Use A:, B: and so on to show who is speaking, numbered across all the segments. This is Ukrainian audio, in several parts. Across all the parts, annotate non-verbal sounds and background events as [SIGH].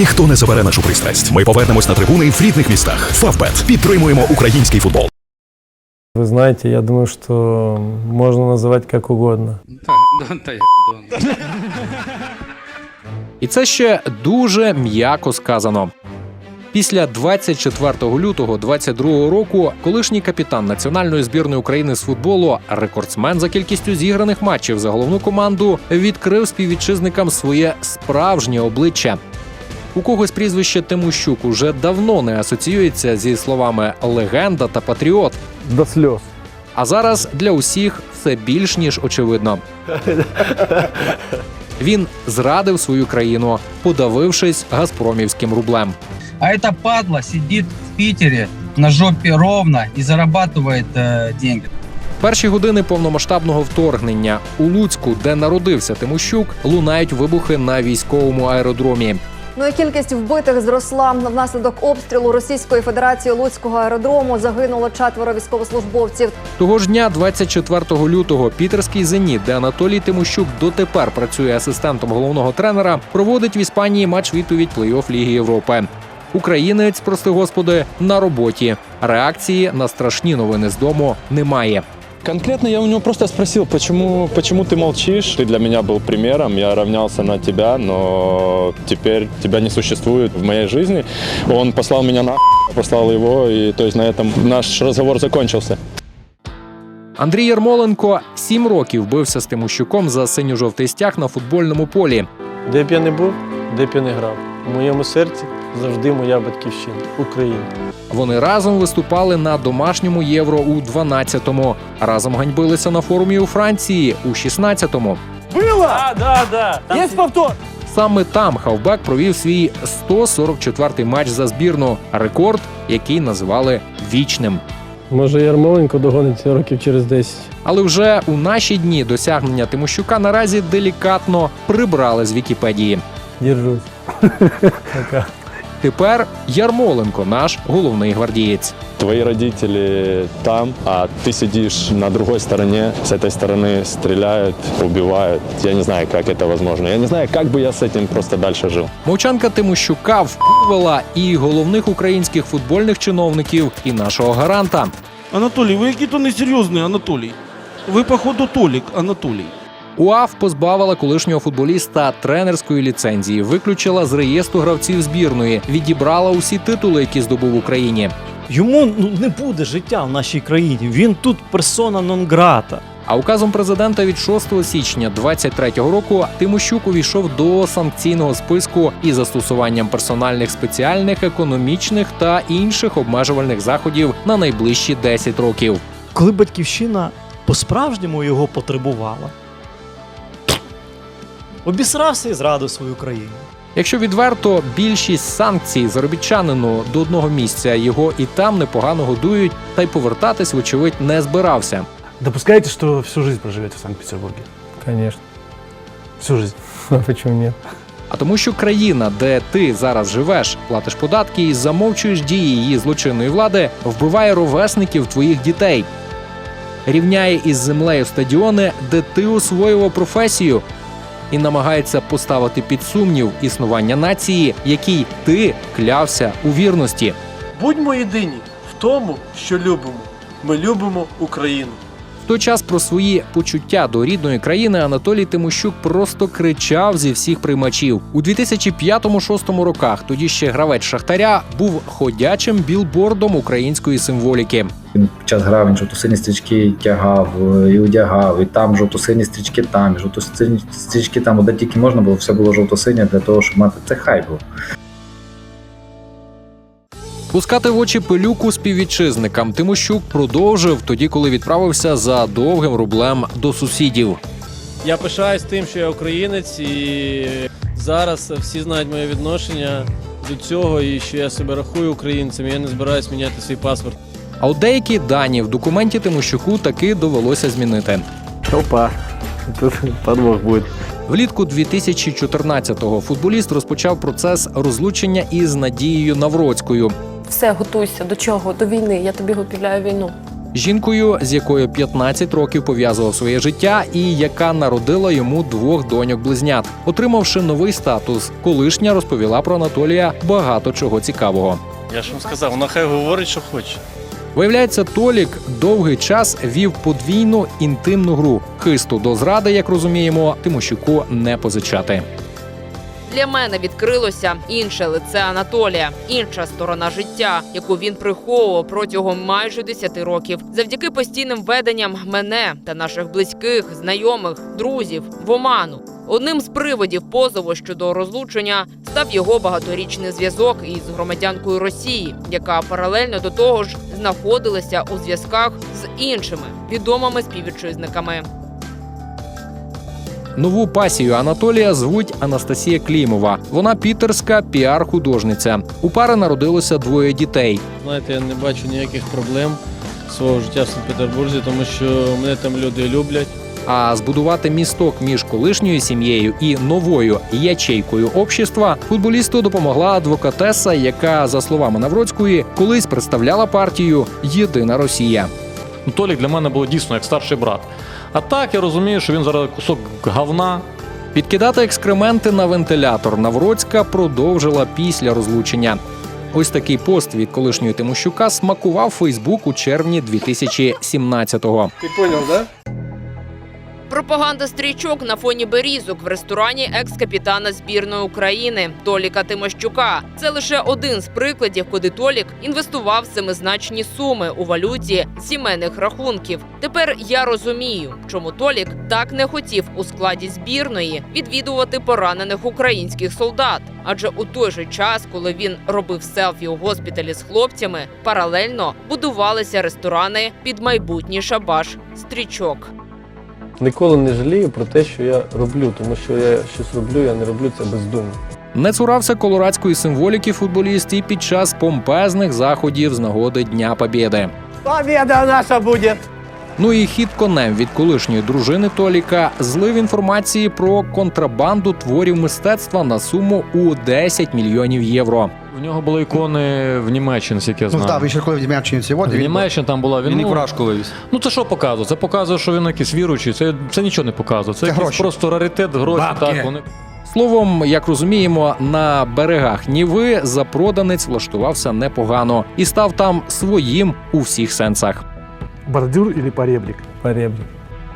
A: Ніхто не забере нашу пристрасть. Ми повернемось на трибуни в рідних містах. Фавбет підтримуємо український футбол.
B: Вы знаете, я думаю, что можно называть как угодно.
C: І це ще дуже м'яко сказано. Після 24 лютого 22 року колишній капітан національної збірної України з футболу, рекордсмен за кількістю зіграних матчів за головну команду, відкрив співвітчизникам своє справжнє обличчя. У когось прізвище Тимощук уже давно не асоціюється зі словами легенда та патріот.
B: До слез.
C: А зараз для усіх все більш ніж очевидно. Він зрадив свою країну, подавившись газпромівським рублем.
D: А эта падла сидит в Питере на жопе ровно и зарабатывает э, деньги.
C: Перші години повномасштабного вторгнення у Луцьку, де народився Тимощук, лунають вибухи на військовому аеродромі.
E: Ну і кількість вбитих зросла внаслідок обстрілу Російської Федерації Луцького аеродрому. Загинуло четверо військовослужбовців.
C: Того ж дня, 24 лютого, пітерський зеніт, де Анатолій Тимощук дотепер працює асистентом головного тренера, проводить в Іспанії матч відповідь плей-офф Ліги Європи. Українець, прости господи, на роботі. Реакції на страшні новини з дому немає.
F: Конкретно я у него просто спросил, почему, почему ты молчишь? Ты для меня был примером, я равнялся на тебя, но теперь тебя не существует в моей жизни. Он послал меня на послал его, и то есть на этом наш разговор закончился.
C: Андрій Ярмоленко сім років бився з Тимощуком за синьо-жовтий стяг на футбольному полі.
B: Де б я не був, де б я не грав. У моєму серці завжди моя батьківщина Україна.
C: Вони разом виступали на домашньому євро у 12-му. Разом ганьбилися на форумі у Франції у 16-му.
B: Да, да, да. Есть повтор.
C: Саме там хавбек провів свій 144-й матч за збірну, рекорд, який називали вічним.
B: Може, Ярмоленко догонить років через 10.
C: Але вже у наші дні досягнення Тимощука наразі делікатно прибрали з Вікіпедії.
B: Держусь. Пока.
C: Тепер Ярмоленко, наш головний гвардієць.
F: Твои родители там, а ты сидишь на другой стороне, с этой стороны стреляют, убивают. Я не знаю, как это возможно. Я не знаю, как бы я с этим просто дальше жил.
C: Мовчанка Тимощука впливала і головних українських футбольних чиновників, і нашого гаранта.
G: Анатолій, ви який то несерйозний, Анатолій. Ви, походу, Толік, Анатолій.
C: УАФ позбавила колишнього футболіста тренерської ліцензії, виключила з реєстру гравців збірної, відібрала усі титули, які здобув в Україні.
H: Йому ну не буде життя в нашій країні. Він тут персона нон грата.
C: А указом президента від 6 січня 23-го року Тимощук увійшов до санкційного списку із застосуванням персональних спеціальних економічних та інших обмежувальних заходів на найближчі 10 років.
H: Коли батьківщина по-справжньому його потребувала, обісрався і зрадив свою країну.
C: Якщо відверто, більшість санкцій заробітчанину до одного місця його і там непогано годують, та й повертатись, вочевидь, не збирався.
G: Допускаєте, що всю жизнь проживете в Санкт-Петербурге?
B: Конечно.
G: Всю жизнь. [LAUGHS]
B: А почему нет?
C: А тому, що країна, де ти зараз живеш, платиш податки і замовчуєш дії її злочинної влади, вбиває ровесників твоїх дітей, рівняє із землею стадіони, де ти освоював професію, і намагається поставити під сумнів існування нації, якій ти клявся у вірності.
I: Будьмо єдині в тому, що любимо. Ми любимо Україну.
C: В той час про свої почуття до рідної країни Анатолій Тимощук просто кричав зі всіх приймачів у 2005-2006 роках. Тоді ще гравець Шахтаря був ходячим білбордом української символіки.
J: Він під час грав, він жовто-сині стрічки тягав е, і одягав, і там жовто-сині стрічки там, і жовто-сині стрічки там, де тільки можна було, все було жовто-синє для того, щоб мати це хай був.
C: Пускати в очі пилюку співвітчизникам Тимощук продовжив тоді, коли відправився за довгим рублем до сусідів.
I: Я пишаюсь тим, що я українець, і зараз всі знають моє відношення до цього, і що я себе рахую українцем. Я не збираюсь міняти свій паспорт.
C: А от деякі дані в документі Тимощуку таки довелося змінити.
B: Опа. Тут подвох будет.
C: Влітку 2014-го футболіст розпочав процес розлучення із Надією Навроцькою.
E: Все, готуйся до чого? До війни. Я тобі об'являю війну.
C: жінкою, з якою 15 років пов'язував своє життя, і яка народила йому двох доньок-близнят. Отримавши новий статус, колишня розповіла про Анатолія багато чого цікавого.
B: Я ж вам сказав, вона хай говорить, що хоче.
C: Виявляється, Толік довгий час вів подвійну інтимну гру. Хисту до зради, як розуміємо, Тимощуку не позичати.
K: Для мене відкрилося інше лице Анатолія, інша сторона життя, яку він приховував протягом майже 10 років. Завдяки постійним веденням мене та наших близьких, знайомих, друзів в оману. Одним з приводів позову щодо розлучення став його багаторічний зв'язок із громадянкою Росії, яка паралельно до того ж знаходилася у зв'язках з іншими відомими співвітчизниками.
C: Нову пасію Анатолія звуть Анастасія Клімова. Вона пітерська піар-художниця. У пари народилося двоє дітей.
I: Знаєте, я не бачу ніяких проблем свого життя в Санкт-Петербурзі, тому що мене там люди люблять.
C: А збудувати місток між колишньою сім'єю і новою ячейкою общества футболісту допомогла адвокатеса, яка, за словами Навроцької, колись представляла партію Єдина Росія.
L: Ну, Толік для мене було дійсно як старший брат. А так я розумію, що він зараз кусок говна.
C: Підкидати екскременти на вентилятор Навроцька продовжила після розлучення. Ось такий пост від колишньої Тимощука смакував Фейсбук у червні 2017-го.
B: Ти поняв, да?
K: Пропаганда стрічок на фоні берізок в ресторані екс-капітана збірної України Толіка Тимощука. Це лише один з прикладів, куди Толік інвестував семизначні суми у валюті сімейних рахунків. Тепер я розумію, чому Толік так не хотів у складі збірної відвідувати поранених українських солдат. Адже у той же час, коли він робив селфі у госпіталі з хлопцями, паралельно будувалися ресторани під майбутній шабаш стрічок.
B: Ніколи не жалію про те, що я роблю, тому що я щось роблю, я не роблю це бездумно.
C: Не цурався колорадської символіки футболіст і під час помпезних заходів з нагоди Дня Побєди.
B: Побіда наша буде!
C: Ну і хід конем від колишньої дружини Толіка злив інформації про контрабанду творів мистецтва на суму у 10 мільйонів євро.
L: В нього були ікони в Німеччині, наскільки я
M: Ну
L: знаю.
M: так, він ще коли в Німеччині сьогодні.
L: в Німеччині там була він.
M: Він і
L: ну. Ну це що показує? Це показує, що він якийсь віруючий. Це, це нічого не показує. Це,
M: Це
L: якийсь
M: гроші.
L: просто раритет, гроші.
M: Бабки.
L: Так, вони
C: Словом, як розуміємо, на берегах Ніви запроданець влаштувався непогано і став там своїм у всіх сенсах.
G: Бордюр или поребрик?
B: Поребрик.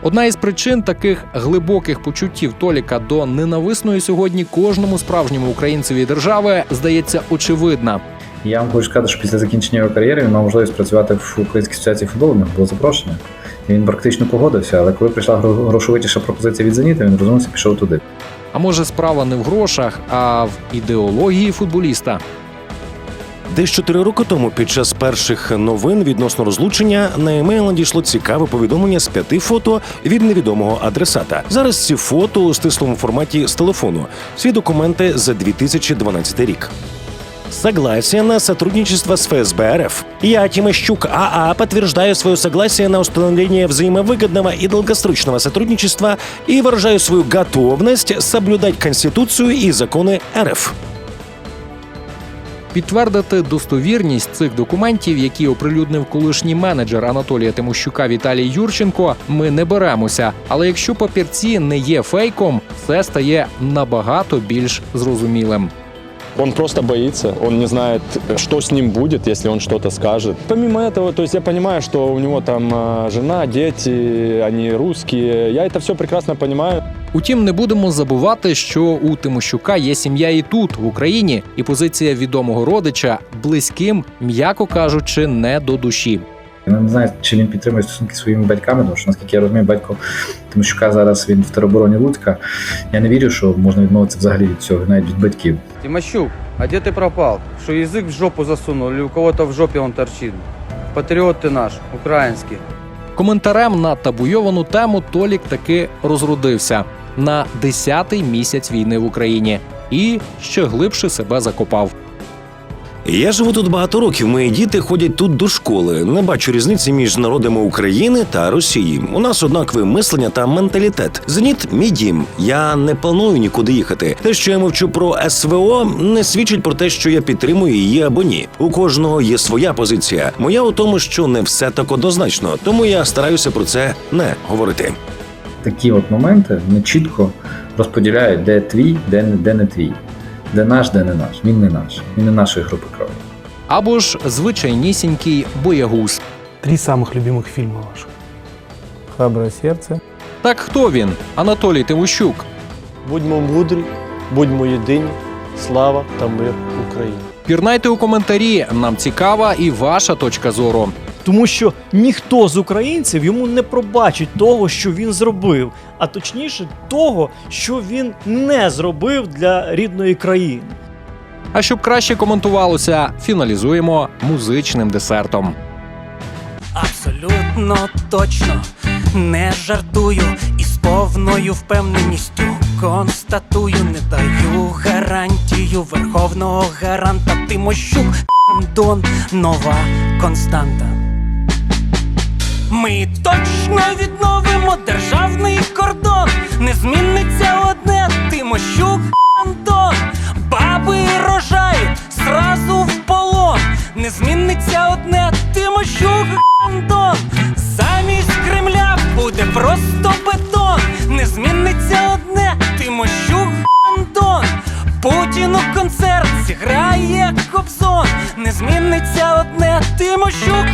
C: Одна із причин таких глибоких почуттів Толіка до ненависної сьогодні кожному справжньому українцеві держави здається очевидна.
J: Я вам хочу сказати, що після закінчення його кар'єри він мав можливість працювати в Українській асоціації футболу, нього було запрошення. І він практично погодився, але коли прийшла грошовитіша пропозиція від Зеніта, він розумівся, пішов туди.
C: А може, справа не в грошах, а в ідеології футболіста.
N: Десь чотири роки тому, під час перших новин відносно розлучення, на емейл надійшло цікаве повідомлення з п'яти фото від невідомого адресата. Зараз ці фото у стислому форматі з телефону. Всі документи за 2012 рік. Согласие на сотрудничество с ФСБ РФ. Я, Тимощук АА, подтверждаю свое согласие на установление взаимовыгодного и долгосрочного сотрудничества и выражаю свою готовность соблюдать Конституцию и законы РФ.
C: Підтвердити достовірність цих документів, які оприлюднив колишній менеджер Анатолія Тимощука Віталій Юрченко, ми не беремося. Але якщо папірці не є фейком, все стає набагато більш зрозумілим.
F: Он просто боится, он не знает, что с ним будет, если он что-то скажет. Помимо этого, то есть я понимаю, что у него там жена, дети, они русские. Я это все прекрасно понимаю.
C: Утім, не будемо забувати, що у Тимощука є сім'я і тут, в Україні, і позиція відомого родича близьким, м'яко кажучи, не до душі.
J: Я не знаю, чи він підтримує стосунки зі своїми батьками, тому що наскільки я розумію, батько Тимощука зараз він в теробороні Луцька. Я не вірю, що можна відмовитися взагалі від цього, навіть від батьків.
D: Тимощук, а где ты пропал? Что язык в жопу засунул или у кого-то в жопе он торчит? Патриот ты наш, украинский.
C: Коментарем на табуйовану тему Толік таки розродився на 10-й місяць війни в Україні і ще глибше себе закопав.
N: Я живу тут багато років. Мої діти ходять тут до школи. Не бачу різниці між народами України та Росії. У нас однакове мислення та менталітет. Зеніт мій дім. Я не планую нікуди їхати. Те, що я мовчу про СВО, не свідчить про те, що я підтримую її або ні. У кожного є своя позиція. Моя у тому, що не все так однозначно, тому я стараюся про це не говорити.
J: Такі от моменти вони чітко розподіляють, де твій, де не, де не твій, де наш, де не наш. Він не наш, він не нашої групи крові.
C: Або ж звичайнісінький боягуз.
B: Три самых любимых фильма ваших. Храброе серце.
C: Так хто він? Анатолій Тимощук.
B: Будьмо мудрі, будьмо єдині. Слава та мир Україні.
C: Пірнайте у коментарі. Нам цікава і ваша точка зору.
H: Тому що ніхто з українців йому не пробачить того, що він зробив, а точніше того, що він не зробив для рідної країни.
C: А щоб краще коментувалося, фіналізуємо музичним десертом.
M: Абсолютно точно не жартую і з повною впевненістю констатую, не даю гарантію верховного гаранта Тимощук Дон нова константа. Ми точно відновимо державний кордон. Не зміниться одне Тимощук Антон. Баби рожають зразу в полон. Не зміниться одне Тимощук Антон. Замість Кремля буде просто бетон. Не зміниться одне Тимощук Антон. Путін у концерт зіграє Кобзон. Не зміниться одне Тимощук.